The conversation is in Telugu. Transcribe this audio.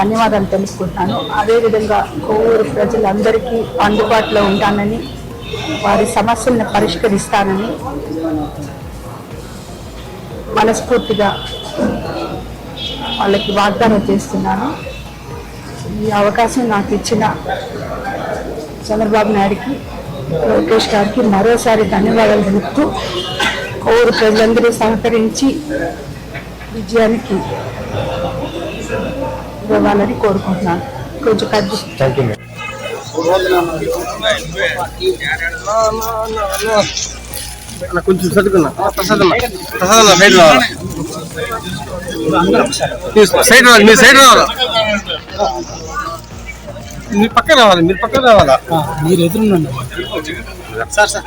ధన్యవాదాలు తెలుసుకుంటున్నాను అదేవిధంగా కొవ్వూరు ప్రజలందరికీ అందుబాటులో ఉంటానని వారి సమస్యలను పరిష్కరిస్తానని మనస్ఫూర్తిగా వాళ్ళకి వాగ్దానం చేస్తున్నాను. ఈ అవకాశం నాకు ఇచ్చిన చంద్రబాబు నాయుడికి లోకేష్ గారికి మరోసారి ధన్యవాదాలు తెలుపుతూ కొవ్వూరు ప్రజలందరూ సహకరించి విజయానికి ఇవ్వాలని కోరుకుంటున్నాను. కొంచెం పెద్ద కొంచెం చదువుకున్నా ప్రసాద్ అన్న ప్రసాద్ అన్న సైడ్ రావాలి మీరు సైడ్ రావాలి మీరు సైడ్ రావాలి మీరు పక్కన రావాలి మీరు పక్కన రావాలా మీరు ఎదురుండండి సార్ సార్